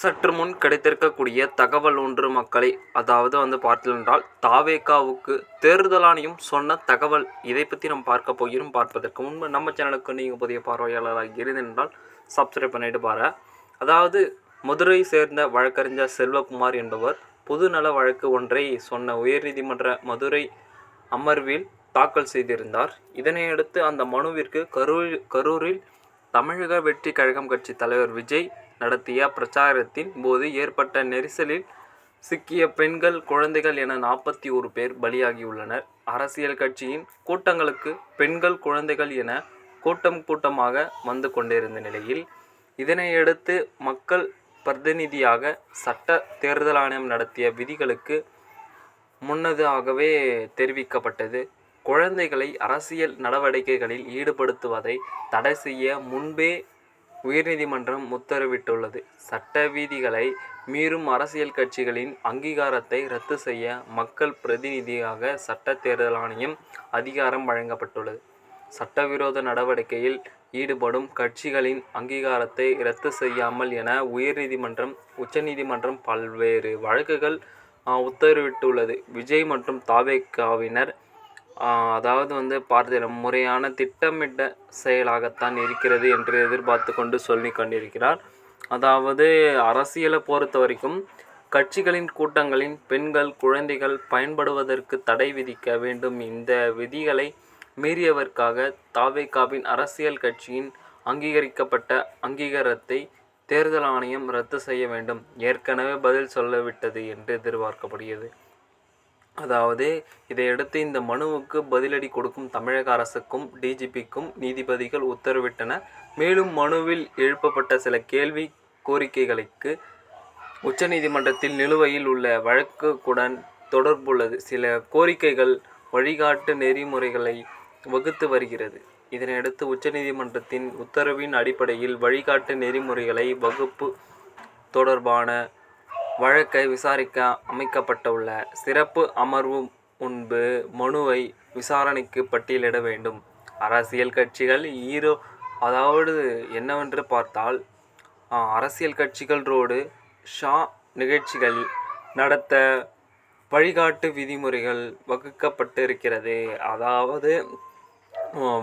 சற்று முன் கிடைத்திருக்கக்கூடிய தகவல் ஒன்று மக்களை அதாவது வந்து பார்த்தீர்கள் தாவேகாவுக்கு தேர்தல் சொன்ன தகவல். இதை பற்றி நம்ம பார்க்க போகிறோம். பார்ப்பதற்கு முன்பு நம்ம சேனலுக்கு நீங்கள் புதிய பார்வையாளராக இருந்தென்றால் சப்ஸ்கிரைப் பண்ணிட்டு பாரு அதாவது மதுரை சேர்ந்த வழக்கறிஞர் செல்வகுமார் என்பவர் பொதுநல வழக்கு ஒன்றை சொன்ன உயர்நீதிமன்ற மதுரை அமர்வில் தாக்கல் செய்திருந்தார். இதனையடுத்து அந்த மனுவிற்கு கரூர் கரூரில் தமிழக வெற்றி கழகம் கட்சி தலைவர் விஜய் நடத்திய பிரச்சாரத்தின் போது ஏற்பட்ட நெரிசலில் சிக்கிய பெண்கள் குழந்தைகள் என நாற்பத்தி ஒரு பேர் பலியாகியுள்ளனர். அரசியல் கட்சியின் கூட்டங்களுக்கு பெண்கள் குழந்தைகள் என கூட்டம் கூட்டமாக வந்து கொண்டிருந்த நிலையில் இதனையடுத்து மக்கள் பிரதிநிதியாக சட்ட தேர்தல் ஆணையம் நடத்திய விதிகளுக்கு முன்னதாகவே தெரிவிக்கப்பட்டது. குழந்தைகளை அரசியல் நடவடிக்கைகளில் ஈடுபடுத்துவதை தடை செய்ய முன்பே உயர்நீதிமன்றம் உத்தரவிட்டுள்ளது. சட்ட விதிகளை மீறும் அரசியல் கட்சிகளின் அங்கீகாரத்தை ரத்து செய்ய மக்கள் பிரதிநிதியாக சட்ட தேர்தல் ஆணையம் அதிகாரம் வழங்கப்பட்டுள்ளது. சட்டவிரோத நடவடிக்கையில் ஈடுபடும் கட்சிகளின் அங்கீகாரத்தை ரத்து செய்யாமல் என உயர்நீதிமன்றம் உச்சநீதிமன்றம் பல்வேறு வழக்குகள் உத்தரவிட்டுள்ளது. விஜய் மற்றும் தாவேக்காவினர் அதாவது வந்து பார்த்து முறையான திட்டமிட்ட செயலாகத்தான் இருக்கிறது என்று எதிர்பார்த்து கொண்டு சொல்லி கொண்டிருக்கிறார். அதாவது அரசியலை பொறுத்த வரைக்கும் கட்சிகளின் கூட்டங்களின் பெண்கள் குழந்தைகள் பயன்படுவதற்கு தடை விதிக்க வேண்டும். இந்த விதிகளை மீறியவர்க்காக தாவேகாவின் அரசியல் கட்சியின் அங்கீகரிக்கப்பட்ட அங்கீகாரத்தை தேர்தல் ஆணையம் ரத்து செய்ய வேண்டும். ஏற்கனவே பதில் சொல்லவிட்டது என்று எதிர்பார்க்கப்படுகிறது. அதாவது இதையடுத்து இந்த மனுவுக்கு பதிலடி கொடுக்கும் தமிழக அரசுக்கும் டிஜிபிக்கும் நீதிபதிகள் உத்தரவிட்டனர் மேலும் மனுவில் எழுப்பப்பட்ட சில கேள்வி கோரிக்கைகளுக்கு உச்சநீதிமன்றத்தில் நிலுவையில் உள்ள வழக்குடன் தொடர்புள்ளது. சில கோரிக்கைகள் வழிகாட்டு நெறிமுறைகளை வகுத்து வருகிறது. இதனையடுத்து உச்சநீதிமன்றத்தின் உத்தரவின் அடிப்படையில் வழிகாட்டு நெறிமுறைகளை வகுப்பு தொடர்பான வழக்கை விசாரிக்க அமைக்கப்பட்டுள்ள சிறப்பு அமர்வு முன்பு மனுவை விசாரணைக்கு பட்டியலிட வேண்டும். அரசியல் கட்சிகள் ஈரோ அதாவது என்னவென்று பார்த்தால் அரசியல் கட்சிகள் ரோடு ஷா நிகழ்ச்சிகள் நடத்த வழிகாட்டு விதிமுறைகள் வகுக்கப்பட்டு இருக்கிறது அதாவது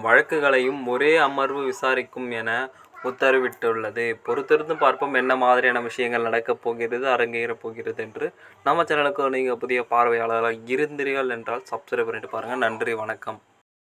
வழக்குகளையும் ஒரே அமர்வு விசாரிக்கும் என உத்தரவிட்டுள்ளது. பொறுத்திருந்து பார்ப்போம் என்ன மாதிரியான விஷயங்கள் நடக்கப் போகிறது அரங்கேறப் போகிறது என்று. நம்ம சேனலுக்கு நீங்கள் புதிய பார்வையாளராக இருந்தீர்கள் என்றால் சப்ஸ்கிரைப் பண்ணிட்டு பாருங்கள் நன்றி வணக்கம்.